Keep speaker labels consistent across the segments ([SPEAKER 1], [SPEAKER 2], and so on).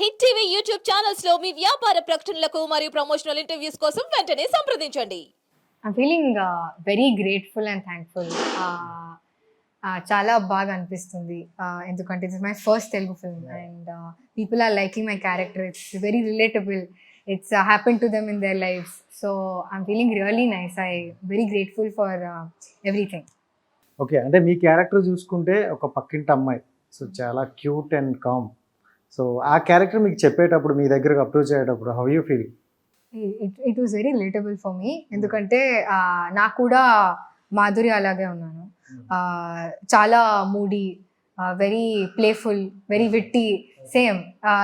[SPEAKER 1] Hit TV YouTube ఛానల్స్లో మీ వ్యాపార ప్రకటనలకు మరియు ప్రమోషనల్ ఇంటర్వ్యూస్ కోసం వెంటనే సంప్రదించండి.
[SPEAKER 2] I'm feeling very grateful and thankful చాలా బాగా అనిపిస్తుంది. Uh, ఎందుకంటే it's my first Telugu film and people are liking my character it's very relatable it's happen to them in their life so I'm feeling really nice I very grateful for everything
[SPEAKER 3] okay అంటే మీ character చూసుకుంటే ఒక పక్కింటి అమ్మాయి. So చాలా cute and calm so ఆ character మీకు చెప్పేటప్పుడు మీ దగ్గరకు అప్రోచ్ అయ్యేటప్పుడు how you feel
[SPEAKER 2] it it was very relatable for me ఎందుకంటే నాకు కూడా మాధురి అలాగే ఉన్నాను. Uh, చాలా moody very playful very witty same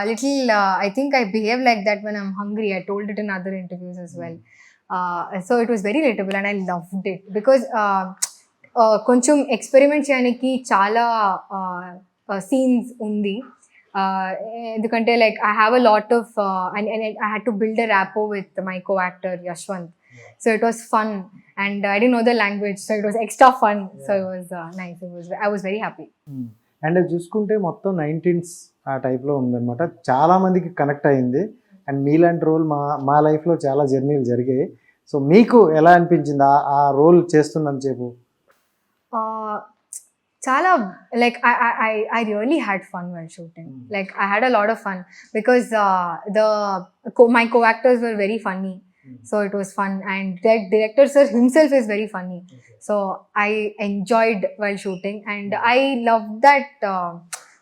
[SPEAKER 2] little I think I behave like that when I'm hungry I told it in other interviews as well. So it was very relatable and I loved it because uh, కొంచెం experiment చేయడానికి చాలా scenes ఉంది. ఎందుకంటే like I have a lot of and I had to build a rapport with my co actor Yashwant so it was fun and I D know the language so it was extra fun so it was nice it was I was very happy
[SPEAKER 3] and అది చూసుకుంటే మొత్తం nineteens ఆ టైప్లో ఉందన్నమాట. చాలా మందికి connect అయింది. And మీలాంటి రోల్ మా మా లైఫ్లో చాలా జర్నీలు జరిగాయి. సో మీకు ఎలా అనిపించింది ఆ రోల్ చేస్తున్నంత సేపు
[SPEAKER 2] Uh, చాలా like I I I really had fun well shooting
[SPEAKER 3] Mm.
[SPEAKER 2] Like I had a lot of fun because the my co actors were very funny so it was fun and director sir himself is very funny so i enjoyed while shooting and i love that uh,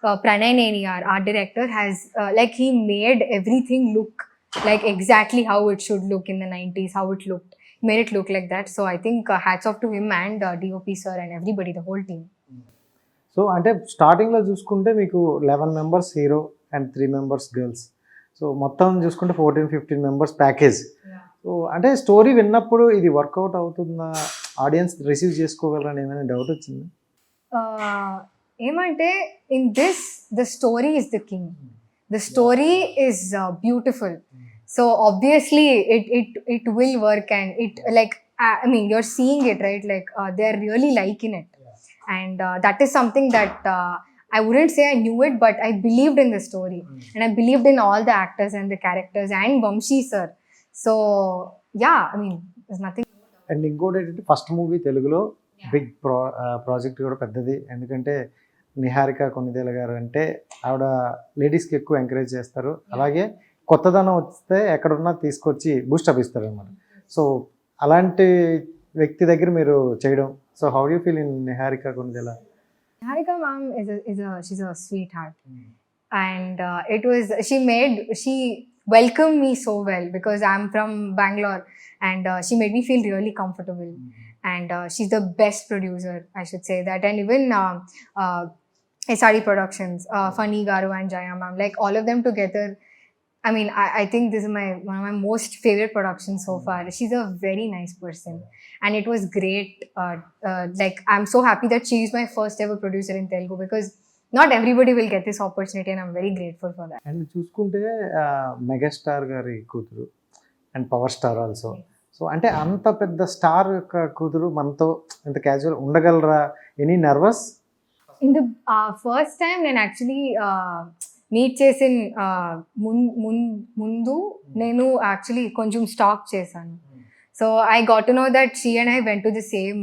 [SPEAKER 2] uh, pranay Neniyar, art director has uh, like he made everything look like exactly how it should look in the 90s how it looked made it look like that so i think uh, hats off to him and uh, dop sir and everybody the whole team
[SPEAKER 3] So అంటే స్టార్టింగ్లో చూసుకుంటే మీకు eleven members hero and three members girls so మొత్తం చూసుకుంటే fourteen fifteen members package so అంటే story విన్నప్పుడు ఇది work out అవుతుందా? ఆడియన్స్ రిసీవ్ చేసుకోగలరని ఏమైనా డౌట్ వచ్చింది?
[SPEAKER 2] ఏమంటే in this the story is the king the story is beautiful so obviously it it it will work and it like I mean you're seeing it right like they are really like in it and that is something that I wouldn't say I knew it, but I believed in the story. And I believed in all the actors and the characters and Vamshi sir. So yeah, I mean, there's nothing.
[SPEAKER 3] And ఇంకోటి ఏంటంటే first movie తెలుగులో big pro project కూడా పెద్దది. ఎందుకంటే నిహారిక కొన్నిదేల గారు అంటే ఆవిడ లేడీస్కి ఎక్కువ ఎంకరేజ్ చేస్తారు. అలాగే కొత్తదనం వస్తే ఎక్కడున్నా తీసుకొచ్చి బూస్టప్ ఇస్తారు అనమాట సో అలాంటి వ్యక్తి దగ్గర మీరు చేయడం So how do you feel in Niharika Gundela?
[SPEAKER 2] Niharika mom is a, is a she's a sweetheart, mm. and uh, it was she made she welcomed me so well because I'm from Bangalore, and uh, she made me feel really comfortable. Mm. And uh, she's the best producer, I should say that. And even um, uh, uh, SRE Productions, uh, hmm. Funny Garu and Jaya ma'am, like all of them together I mean, I, I think this is my one of my most favorite productions so far. She's a very nice person, and it was great. Uh, uh, like I'm so happy that she is my first ever producer in Telugu because not everybody will get this opportunity, and I'm very grateful for that.
[SPEAKER 3] And చూసుకుంటే megastar గారి కూతురు and power star also so అంటే అంత పెద్ద star యొక్క కూతురు మనతో ఇంత casual ఉండగలరా any nervous
[SPEAKER 2] in the uh, first time నేను యాక్చువల్లీ మీట్ చేసిన ముందు నేను యాక్చువల్లీ కొంచెం స్టాక్ చేశాను. So I got to know that she and I went to the same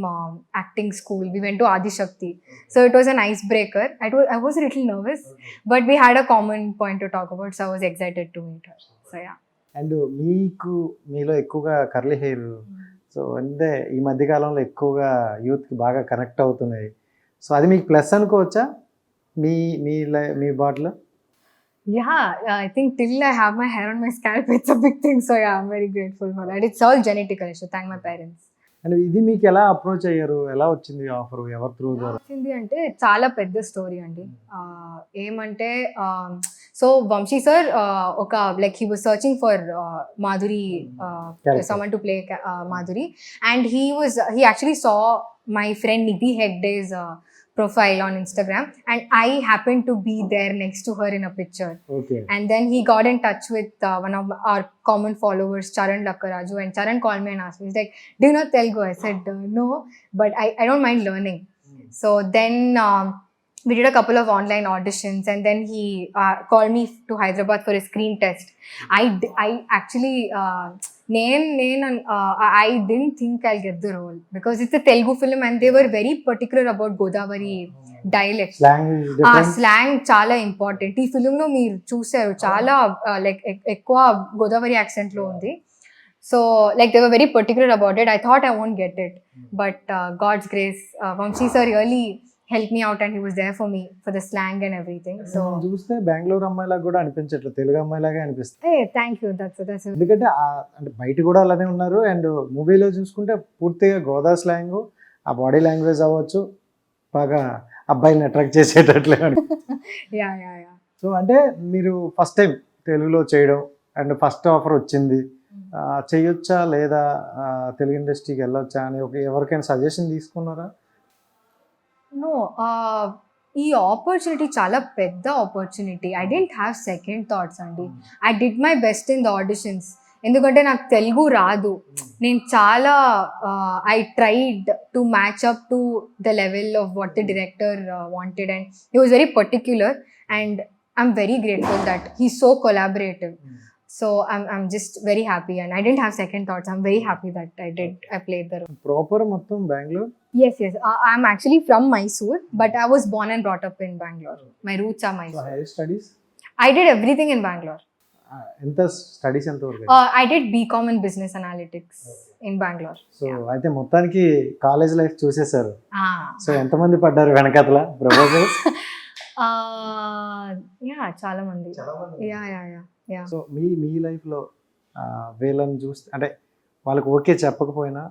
[SPEAKER 2] acting school we went to Adishakti so it was an ice breaker I I was little nervous but we had a common point to talk about so I was excited to meet her so yeah
[SPEAKER 3] and మీకు మీలో ఎక్కువగా curly hair so అంటే ఈ మధ్య కాలంలో ఎక్కువగా యూత్కి బాగా కనెక్ట్ అవుతున్నాయి. సో అది మీకు ప్లస్ అనుకోవచ్చా? మీ మీ మీ బాట్లో
[SPEAKER 2] Yeah, uh, I think till I have my hair on my scalp, it's a big thing. So yeah, I'm very grateful for that. It's all genetic. I should thank my parents.
[SPEAKER 3] And ఇది మీకు ఎలా approach అయ్యారు ఎలా వచ్చింది offer ఎవరి through
[SPEAKER 2] వచ్చింది అంటే చాలా పెద్ద స్టోరీ అండి ఏమంటే సో వంశీ సార్ ఒక like he was searching for
[SPEAKER 3] Madhuri.
[SPEAKER 2] Someone to play Madhuri and he was he actually saw my friend Nidhi Hegde's profile on Instagram, and I happened to be there next to her in a picture.
[SPEAKER 3] Okay.
[SPEAKER 2] And then he got in touch with uh, one of our common followers, Charan Lakkaraju, and Charan called me and asked me, he's like, Do you know Telugu? I said, uh, No, but I, I don't mind learning. So then um, we did a couple of online auditions and then he uh, called me to hyderabad for a screen test. I d- i actually uh, నేను నేను I didn't think I get the role because it's a Telugu film and they were very particular about Godavari dialect
[SPEAKER 3] language
[SPEAKER 2] ఆ
[SPEAKER 3] difference
[SPEAKER 2] slang చాలా important ఈ ఫిల్మ్లో మీరు చూసారు చాలా like ఎక్కువ గోదావరి యాక్సెంట్లో ఉంది so like they were very particular about it I thought I won't get it but God's grace Vamsi sir really help me out and he was there for me for the slang and everything so
[SPEAKER 3] చూస్తే బెంగళూరు అమ్మాయిలాగా కూడా అనిపించట్లేదు తెలుగు అమ్మాయిలాగా అనిపిస్తుంది.
[SPEAKER 2] ఏ thank you that's that's
[SPEAKER 3] ఎందుకంటే అంటే బయట కూడా అలానే ఉన్నారు అండ్ మూవీలో చూసుకుంటే పూర్తిగా గోదా స్లాంగ్ ఆ బాడీ లాంగ్వేజ్ అవ్వచ్చు బాగా అబ్బాయిని అట్రాక్ట్ చేసేటట్లే
[SPEAKER 2] యా యా యా
[SPEAKER 3] సో అంటే మీరు ఫస్ట్ టైం తెలుగులో చేయడం అండ్ ఫస్ట్ ఆఫర్ వచ్చింది. ఆ, చేయొచ్చా లేదా తెలుగు ఇండస్ట్రీకి వెళ్ళొచ్చా అని ఒక ఎవరికైనా సజెషన్ తీసుకున్నారా?
[SPEAKER 2] నో ఈ ఆపర్చునిటీ చాలా పెద్ద opportunity I didn't have second thoughts అండి I did my best in the auditions ఎందుకంటే నాకు తెలుగు రాదు. నేను చాలా I tried to match up to the level of what the director wanted and he was very particular and I'm very grateful that he so collaborative so I'm I'm just very happy and I didn't have second thoughts I'm very happy that I did I played the
[SPEAKER 3] proper మొత్తం Bengaluru
[SPEAKER 2] Yes, yes. Uh, I'm actually from Mysore, but I was born and brought up in Bangalore. My roots are Mysore.
[SPEAKER 3] Higher studies
[SPEAKER 2] I did everything in Bangalore.
[SPEAKER 3] ఎంత studies ఎంత వరకు
[SPEAKER 2] Uh, I did BCom in Business Analytics in Bangalore.
[SPEAKER 3] So అయితే మొత్తానికి college life చూసేశారు
[SPEAKER 2] Ah.
[SPEAKER 3] సో ఎంతమంది పడ్డారు వెనకతల ప్రపోజల్స్
[SPEAKER 2] Uh, yeah, చాలా మంది. Yeah, yeah, yeah. Yeah.
[SPEAKER 3] So మీ మీ లైఫ్లో వీళ్ళని చూస్తే అంటే వాళ్ళకి ఓకే చెప్పకపోయినా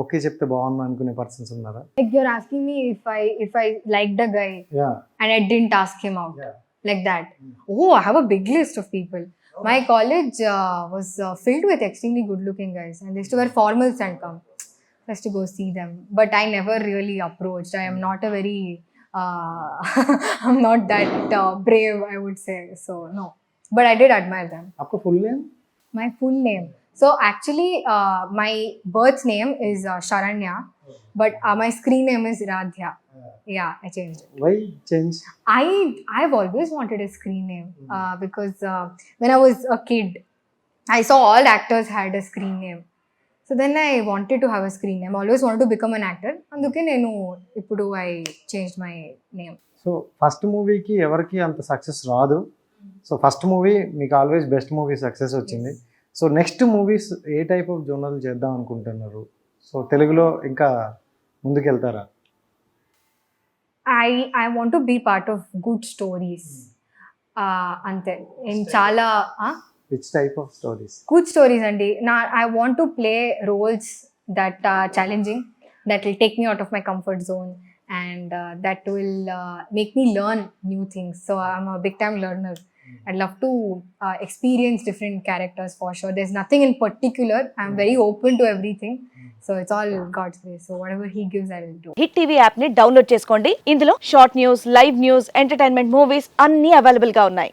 [SPEAKER 3] ఓకే చెప్తే బాగుంది అనుకునే పర్సన్స్ ఉన్నారా
[SPEAKER 2] Like you're asking me if I if I liked a guy
[SPEAKER 3] yeah
[SPEAKER 2] and I didn't ask him out
[SPEAKER 3] Yeah.
[SPEAKER 2] like that.
[SPEAKER 3] Mm.
[SPEAKER 2] Oh, I have a big list of people. My college uh, was uh, filled with extremely good-looking guys, and they used to wear formals and come. I used to go see them, but I Uh, I'm not that uh, brave, I would say. So, no. But I did admire them.
[SPEAKER 3] Your full name?
[SPEAKER 2] My full name. So, actually, uh, my birth name is Sharanya, but my screen name is Radhya. Yeah, I changed it.
[SPEAKER 3] Why change?
[SPEAKER 2] I I've always wanted a screen name mm-hmm. uh, because uh, when I was a kid, I saw all actors had a screen name. So then I wanted to have a screen name. I always wanted to become an actor. అందుకే నేను ఇప్పుడు I changed my name.
[SPEAKER 3] So first మూవీకి ఎవరికి అంత success రాదు so first movie మీకు always best movie success వచ్చింది so next movies ఏ టైప్ ఆఫ్ జోనల్ చేద్దాం అనుకుంటున్నారు సో తెలుగులో ఇంకా ముందుకెళ్తారా
[SPEAKER 2] I I want to be part of good stories. Uh, అంతే నేను చాలా uh,
[SPEAKER 3] which type of stories
[SPEAKER 2] good stories అండి నా I want to play roles that are challenging that will take me out of my comfort zone and that will make me learn new things so I'm a big time learner I love to experience different characters for sure there is nothing in particular I'm very open to everything so it's all God's grace so whatever he gives I will
[SPEAKER 4] do hit TV యాప్ని download చేసుకోండి. ఇందులో short news live news entertainment movies అన్ని అవైలబుల్గా ఉన్నాయి.